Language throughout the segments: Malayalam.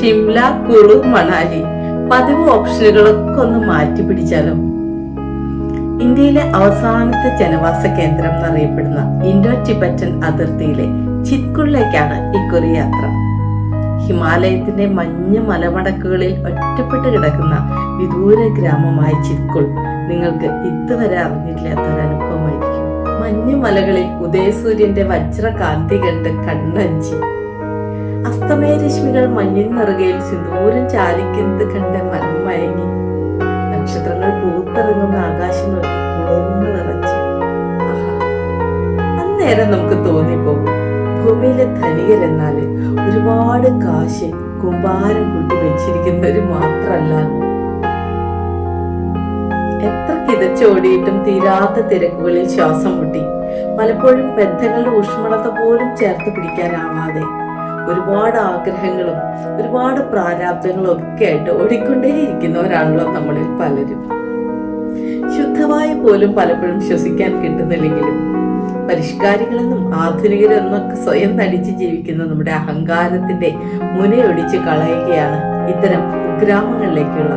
ഷിംല കുളു മണാലി. പതിവ് ഓപ്ഷനുകളൊക്കെ ഒന്ന് മാറ്റി പിടിച്ചാലും? ഇന്ത്യയിലെ അവസാനത്തെ ജനവാസ കേന്ദ്രം എന്നറിയപ്പെടുന്ന ഇൻഡോ ടിബറ്റൻ അതിർത്തിയിലെ ചിത്കുളിലേക്കാണ് ഇക്കുറി യാത്ര. ഹിമാലയത്തിന്റെ മഞ്ഞ മലമടക്കുകളിൽ ഒറ്റപ്പെട്ട് കിടക്കുന്ന വിദൂര ഗ്രാമമായ ചിത്കുൾ നിങ്ങൾക്ക് ഇതുവരെ അറിഞ്ഞിട്ടില്ലാത്തൊരനുഭവമായിരിക്കും ഒരു അനുഭവമായിരിക്കും. മഞ്ഞു മലകളിൽ ഉദയസൂര്യന്റെ വജ്രകാന്തി കണ്ട് കണ്ണഞ്ചി. അസ്തമയ രശ്മികൾ മഞ്ഞിൻ നിറുകയിൽ സിന്ദൂരം ചാലിക്കുന്നത് കണ്ട് മനം മയങ്ങി. നക്ഷത്രങ്ങൾ പൂത്തിറങ്ങുന്ന ആകാശം നോക്കി കുളർന്നു നിറച്ചു. അന്നേരം നമുക്ക് തോന്നിപ്പോകും. ഭൂമിയിലെ ധനികരെന്നാൽ ഒരുപാട് കാശ് കുമ്പാരം കൂട്ടി വെച്ചിരിക്കുന്നവര് മാത്രല്ല എത്ര കിതച്ചോടിയിട്ടും തീരാത്ത തിരക്കുകളിൽ ശ്വാസം മുട്ടി. പലപ്പോഴും ബന്ധങ്ങളുടെ ഊഷ്മളത പോലും ചേർത്ത് പിടിക്കാനാവാതെ. ഒരുപാട് ആഗ്രഹങ്ങളും ഒരുപാട് പ്രാരാബ്ദങ്ങളും ഒക്കെ ആയിട്ട് ഓടിക്കൊണ്ടേയിരിക്കുന്നവരാണല്ലോ നമ്മളിൽ പലരും. ശുദ്ധവായു പോലും പലപ്പോഴും ശ്വസിക്കാൻ കിട്ടുന്നില്ലെങ്കിലും പരിഷ്കാരികളെന്നും ആധുനികരെന്നൊക്കെ സ്വയം നടിച്ച് ജീവിക്കുന്ന നമ്മുടെ അഹങ്കാരത്തിന്റെ മുനയൊടിച്ച് കളയുകയാണ് ഇത്തരം കുഗ്രാമങ്ങളിലേക്കുള്ള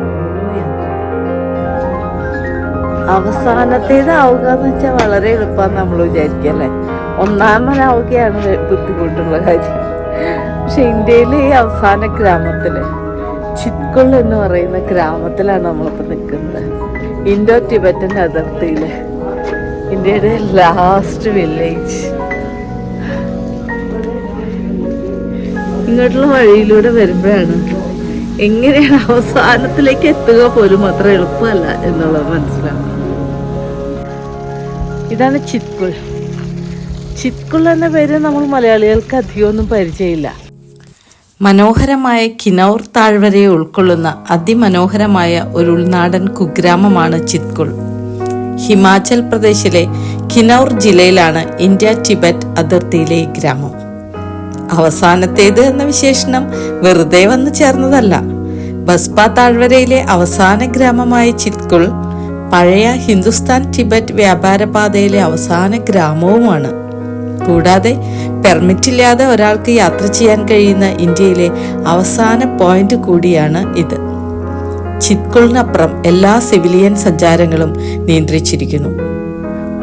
അവസാനത്തേതാവുക എന്ന് വെച്ചാൽ വളരെ എളുപ്പമാണ് നമ്മൾ വിചാരിക്കല്ലേ ഒന്നാമനാവുകയാണ് ബുദ്ധിമുട്ടുള്ള കാര്യം. പക്ഷെ ഇന്ത്യയിലെ അവസാന ഗ്രാമത്തിൽ ചിത്കുൾ എന്ന് പറയുന്ന ഗ്രാമത്തിലാണ് നമ്മളിപ്പോൾ നിൽക്കുന്നത്. ഇൻഡോ ടിബറ്റൻ അതിർത്തിയിൽ. ഇന്ത്യയുടെ ലാസ്റ്റ് വില്ലേജ് ഇങ്ങോട്ടുള്ള വഴിയിലൂടെ വരുമ്പോഴാണ് എങ്ങനെയാണ് അവസാനത്തിലേക്ക് എത്തുക പോലും അത്ര എളുപ്പമല്ല എന്നുള്ളത് മനസ്സിലാവും ഇതാണ് ചിത്കുൾ. ചിത്കുൾ എന്ന പേര് നമ്മൾ മലയാളികൾക്ക് അധികമൊന്നും പരിചയമില്ല. മനോഹരമായ കിനൌർ താഴ്വരയെ ഉൾക്കൊള്ളുന്ന അതിമനോഹരമായ ഒരു ഉൾനാടൻ കുഗ്രാമമാണ് ചിത്കുൾ ഹിമാചൽ പ്രദേശിലെ കിനൌർ ജില്ലയിലാണ് ഇന്ത്യ ടിബറ്റ് അതിർത്തിയിലെ ഈ ഗ്രാമം. അവസാനത്തേത് എന്ന വിശേഷണം വെറുതെ വന്നു ചേർന്നതല്ല. ബസ്പ താഴ്വരയിലെ അവസാന ഗ്രാമമായ ചിത്കുൾ പഴയ ഹിന്ദുസ്ഥാൻ ടിബറ്റ് വ്യാപാരപാതയിലെ അവസാന ഗ്രാമവുമാണ്. കൂടാതെ പെർമിറ്റ് ഇല്ലാതെ ഒരാൾക്ക് യാത്ര ചെയ്യാൻ കഴിയുന്ന ഇന്ത്യയിലെ അവസാന പോയിന്റ് കൂടിയാണ് ഇത്. ചിത്കുളിനപ്പുറം എല്ലാ സിവിലിയൻ സഞ്ചാരങ്ങളും നിയന്ത്രിച്ചിരിക്കുന്നു.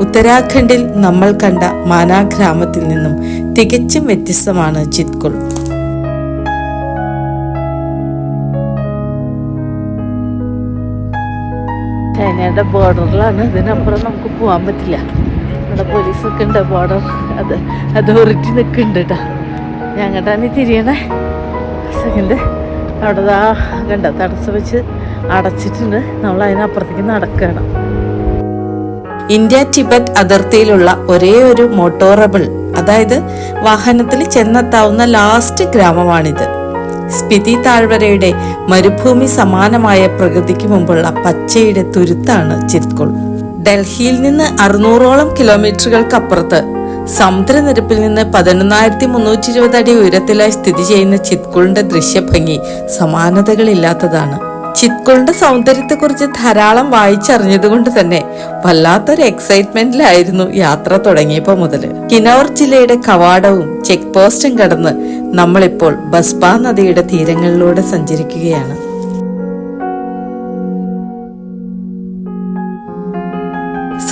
ഉത്തരാഖണ്ഡിൽ നമ്മൾ കണ്ട മാനാ ഗ്രാമത്തിൽ നിന്നും തികച്ചും വ്യത്യസ്തമാണ് ചിത്കുൾ. ചൈനയുടെ ബോർഡറിലാണ് ഇതിനപ്പുറം നമുക്ക് പോകാൻ പറ്റില്ല. ഇവിടെ പോലീസൊക്കെ ഉണ്ട് ബോർഡർ അത് അതോറിറ്റി നിൽക്കുന്നുണ്ട് കേട്ടോ ഞങ്ങട്ടാണ് തിരിയണേ. സെക്കൻഡ്. അവിടെ ദാ കണ്ട തടസ്സം വെച്ച് അടച്ചിട്ടുണ്ട്. നമ്മൾ അതിനപ്പുറത്തേക്ക് നടക്കണം. ഇന്ത്യ ടിബറ്റ് അതിർത്തിയിലുള്ള ഒരേ ഒരു മോട്ടോറബിൾ അതായത് വാഹനത്തിൽ ചെന്നെത്താവുന്ന ലാസ്റ്റ് ഗ്രാമമാണിത്. സ്പിതി താഴ്വരയുടെ മരുഭൂമി സമാനമായ പ്രകൃതിക്ക് മുമ്പുള്ള പച്ചയുടെ തുരുത്താണ് ചിത്കുൾ. ഡൽഹിയിൽ നിന്ന് അറുന്നൂറോളം കിലോമീറ്ററുകൾക്കപ്പുറത്ത് സമുദ്രനിരപ്പിൽ നിന്ന് പതിനൊന്നായിരത്തി മുന്നൂറ്റി ഇരുപത് അടി ഉയരത്തിലായി സ്ഥിതി ചെയ്യുന്ന ചിത്കുളിന്റെ ദൃശ്യഭംഗി സമാനതകളില്ലാത്തതാണ്. ചിത്കുളിന്റെ സൗന്ദര്യത്തെക്കുറിച്ച് ധാരാളം വായിച്ചറിഞ്ഞതുകൊണ്ട് തന്നെ വല്ലാത്തൊരു എക്സൈറ്റ്മെന്റിലായിരുന്നു യാത്ര തുടങ്ങിയപ്പോൾ മുതൽ കിനോർ ജില്ലയുടെ കവാടവും ചെക്ക് പോസ്റ്റും കടന്ന് നമ്മളിപ്പോൾ ബസ്പ നദിയുടെ തീരങ്ങളിലൂടെ സഞ്ചരിക്കുകയാണ്.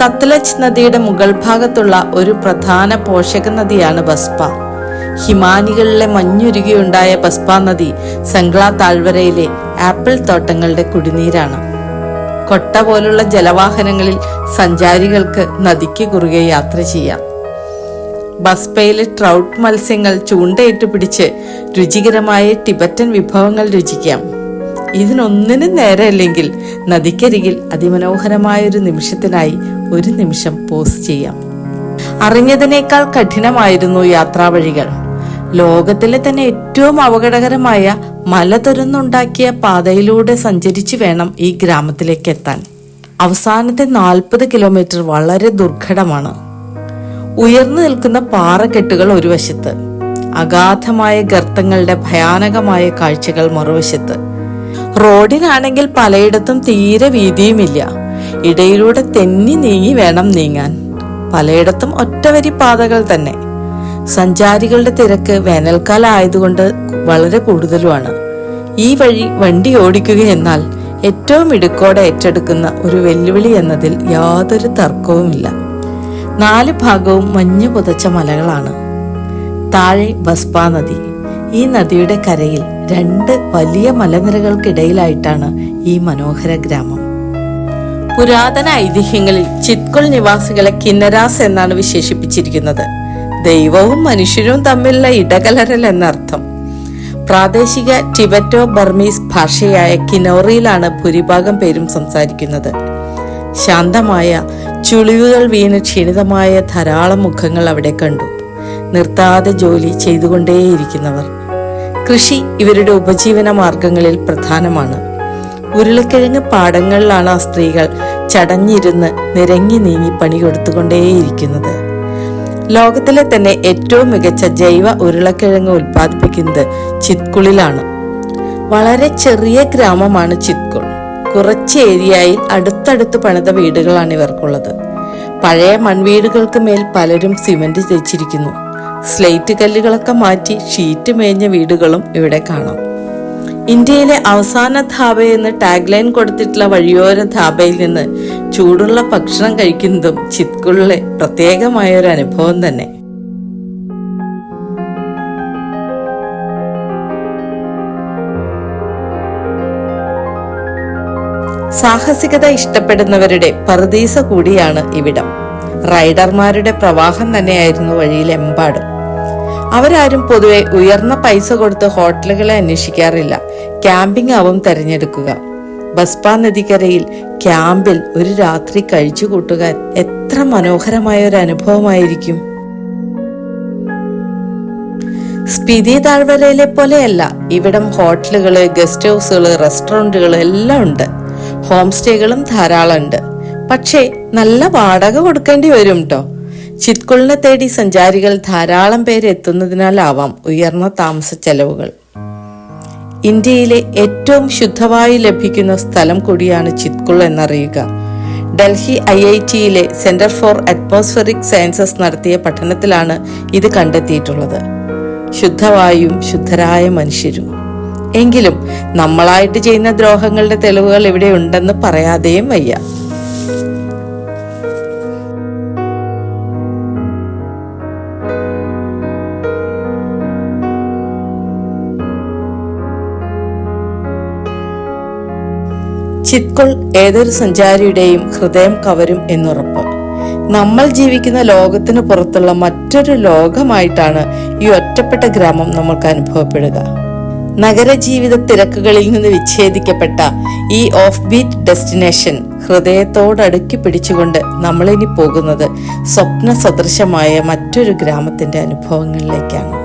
സത്ലജ് നദിയുടെ മുകൾ ഭാഗത്തുള്ള ഒരു പ്രധാന പോഷക നദിയാണ് ബസ്പ. ഹിമാനികളിലെ മഞ്ഞുരുകിയുണ്ടായ ബസ്പ നദി സംഗ്ല താഴ്വരയിലെ ആപ്പിൾ തോട്ടങ്ങളുടെ കുടിനീരാണ്. കൊട്ട പോലുള്ള ജലവാഹനങ്ങളിൽ സഞ്ചാരികൾക്ക് നദിക്ക് കുറുകെ യാത്ര ചെയ്യാം. ബസ്പയിലെ ട്രൗട്ട് മത്സ്യങ്ങൾ ചൂണ്ടയിട്ട് പിടിച്ച് രുചികരമായ ടിബറ്റൻ വിഭവങ്ങൾ രുചിക്കാം. ഇതിനൊന്നിനും നേരമില്ലെങ്കിൽ നദിക്കരികിൽ അതിമനോഹരമായൊരു നിമിഷത്തിനായി ഒരു നിമിഷം പോസ് ചെയ്യാം. അറിഞ്ഞതിനേക്കാൾ കഠിനമായിരുന്നു യാത്രാവഴികൾ. ലോകത്തിലെ തന്നെ ഏറ്റവും അപകടകരമായ മല തുരന്നുണ്ടാക്കിയ പാതയിലൂടെ സഞ്ചരിച്ചു വേണം ഈ ഗ്രാമത്തിലേക്ക് എത്താൻ. അവസാനത്തെ നാൽപ്പത് കിലോമീറ്റർ വളരെ ദുർഘടമാണ്. ഉയർന്നു നിൽക്കുന്ന പാറക്കെട്ടുകൾ ഒരു വശത്ത്. അഗാധമായ ഗർത്തങ്ങളുടെ ഭയാനകമായ കാഴ്ചകൾ മറുവശത്ത്. റോഡിനാണെങ്കിൽ പലയിടത്തും തീരെ വീതിയുമില്ല. ഇടയിലൂടെ തെന്നി നീങ്ങി വേണം നീങ്ങാൻ. പലയിടത്തും ഒറ്റവരി പാതകൾ തന്നെ. സഞ്ചാരികളുടെ തിരക്ക് വേനൽക്കാലം ആയതുകൊണ്ട് വളരെ കൂടുതലുമാണ്. ഈ വഴി വണ്ടി ഓടിക്കുക എന്നാൽ ഏറ്റവും ഇടുക്കോടെ ഏറ്റെടുക്കുന്ന ഒരു വെല്ലുവിളി എന്നതിൽ യാതൊരു തർക്കവുമില്ല. നാല് ഭാഗവും മഞ്ഞു പുതച്ച മലകളാണ്. താഴെ ബസ്പാ നദി. ഈ നദിയുടെ കരയിൽ രണ്ട് വലിയ മലനിരകൾക്കിടയിലായിട്ടാണ് ഈ മനോഹര ഗ്രാമം. പുരാതന ഐതിഹ്യങ്ങളിൽ ചിത്കുൾ നിവാസികളെ കിന്നരാസ് എന്നാണ് വിശേഷിപ്പിച്ചിരിക്കുന്നത്. ദൈവവും മനുഷ്യരും തമ്മിലുള്ള ഇടകലരൽ എന്നർത്ഥം. പ്രാദേശിക ടിബറ്റോ ബർമീസ് ഭാഷയായ കിനോറിയിലാണ് ഭൂരിഭാഗം പേരും സംസാരിക്കുന്നത്. ശാന്തമായ ചുളിവുകൾ വീണ് ക്ഷീണിതമായ ധാരാളം മുഖങ്ങൾ അവിടെ കണ്ടു. നിർത്താതെ ജോലി ചെയ്തുകൊണ്ടേയിരിക്കുന്നവർ. കൃഷി ഇവരുടെ ഉപജീവന മാർഗങ്ങളിൽ പ്രധാനമാണ്. ഉരുളക്കിഴങ്ങ് പാടങ്ങളിലാണ് ആ സ്ത്രീകൾ ചടഞ്ഞിരുന്ന് നിരങ്ങി നീങ്ങി പണി കൊടുത്തുകൊണ്ടേയിരിക്കുന്നത്. ലോകത്തിലെ തന്നെ ഏറ്റവും മികച്ച ജൈവ ഉരുളക്കിഴങ്ങ് ഉൽപ്പാദിപ്പിക്കുന്നത് ചിത്കുളിലാണ്. വളരെ ചെറിയ ഗ്രാമമാണ് ചിത്കുൾ. കുറച്ച് ഏരിയയിൽ അടുത്തടുത്ത് പണിത വീടുകളാണ് ഇവർക്കുള്ളത്. പഴയ മൺവീടുകൾക്ക് മേൽ പലരും സിമന്റ് തേച്ചിരിക്കുന്നു. സ്ലേറ്റ് കല്ലുകളൊക്കെ മാറ്റി ഷീറ്റ് മേഞ്ഞ വീടുകളും ഇവിടെ കാണാം. ഇന്ത്യയിലെ അവസാന ധാബ എന്ന് ടാഗ്ലൈൻ കൊടുത്തിട്ടുള്ള വഴിയോര ധാബയിൽ നിന്ന് ചൂടുള്ള ഭക്ഷണം കഴിക്കുന്നതും ചിത്കുളിലെ പ്രത്യേകമായ ഒരു അനുഭവം തന്നെ. സാഹസികത ഇഷ്ടപ്പെടുന്നവരുടെ പറുദീസ കൂടിയാണ് ഇവിടം. റൈഡർമാരുടെ പ്രവാഹം തന്നെയായിരുന്നു വഴിയിലെമ്പാടും. അവരാരും പൊതുവെ ഉയർന്ന പൈസ കൊടുത്ത് ഹോട്ടലുകളെ അന്വേഷിക്കാറില്ല. ക്യാമ്പിംഗ് ആവും തെരഞ്ഞെടുക്കുക. ബസ്പ നദിക്കരയിൽ ക്യാമ്പിൽ ഒരു രാത്രി കഴിച്ചു കൂട്ടുക എത്ര മനോഹരമായ ഒരു അനുഭവമായിരിക്കും. സ്പിതി താഴ്വരയിലെ പോലെയല്ല ഇവിടം ഹോട്ടലുകൾ ഗസ്റ്റ് ഹൗസുകൾ റെസ്റ്റോറന്റുകൾ എല്ലാം ഉണ്ട്. ഹോം സ്റ്റേകളും ധാരാളം ഉണ്ട് പക്ഷേ നല്ല വാടക കൊടുക്കേണ്ടി വരും കേട്ടോ ചിത്കുളിനെ തേടി സഞ്ചാരികൾ ധാരാളം പേര് എത്തുന്നതിനാലാവാം ഉയർന്ന താമസ ചെലവുകൾ. ഇന്ത്യയിലെ ഏറ്റവും ശുദ്ധവായു ലഭിക്കുന്ന സ്ഥലം കൂടിയാണ് ചിത്കുൾ എന്നറിയുക. ഡൽഹി ഐ ഐ ടിയിലെ സെന്റർ ഫോർ അറ്റ്മോസ്ഫറിക് സയൻസസ് നടത്തിയ പഠനത്തിലാണ് ഇത് കണ്ടെത്തിയിട്ടുള്ളത്. ശുദ്ധവായും ശുദ്ധരായ മനുഷ്യരും. എങ്കിലും നമ്മളായിട്ട് ചെയ്യുന്ന ദ്രോഹങ്ങളുടെ തെളിവുകൾ ഇവിടെ ഉണ്ടെന്ന് പറയാതെയും വയ്യ. ചിത്കുൾ ഏതൊരു സഞ്ചാരിയുടെയും ഹൃദയം കവരും എന്നുറപ്പ്. നമ്മൾ ജീവിക്കുന്ന ലോകത്തിന് പുറത്തുള്ള മറ്റൊരു ലോകമായിട്ടാണ് ഈ ഒറ്റപ്പെട്ട ഗ്രാമം നമ്മൾക്ക് അനുഭവപ്പെടുക. നഗരജീവിത തിരക്കുകളിൽ നിന്ന് വിച്ഛേദിക്കപ്പെട്ട ഈ ഓഫ് ബീറ്റ് ഡെസ്റ്റിനേഷൻ ഹൃദയത്തോടടുക്കി പിടിച്ചുകൊണ്ട് നമ്മളിനി പോകുന്നത് സ്വപ്ന സദൃശമായ മറ്റൊരു ഗ്രാമത്തിന്റെ അനുഭവങ്ങളിലേക്കാണ്.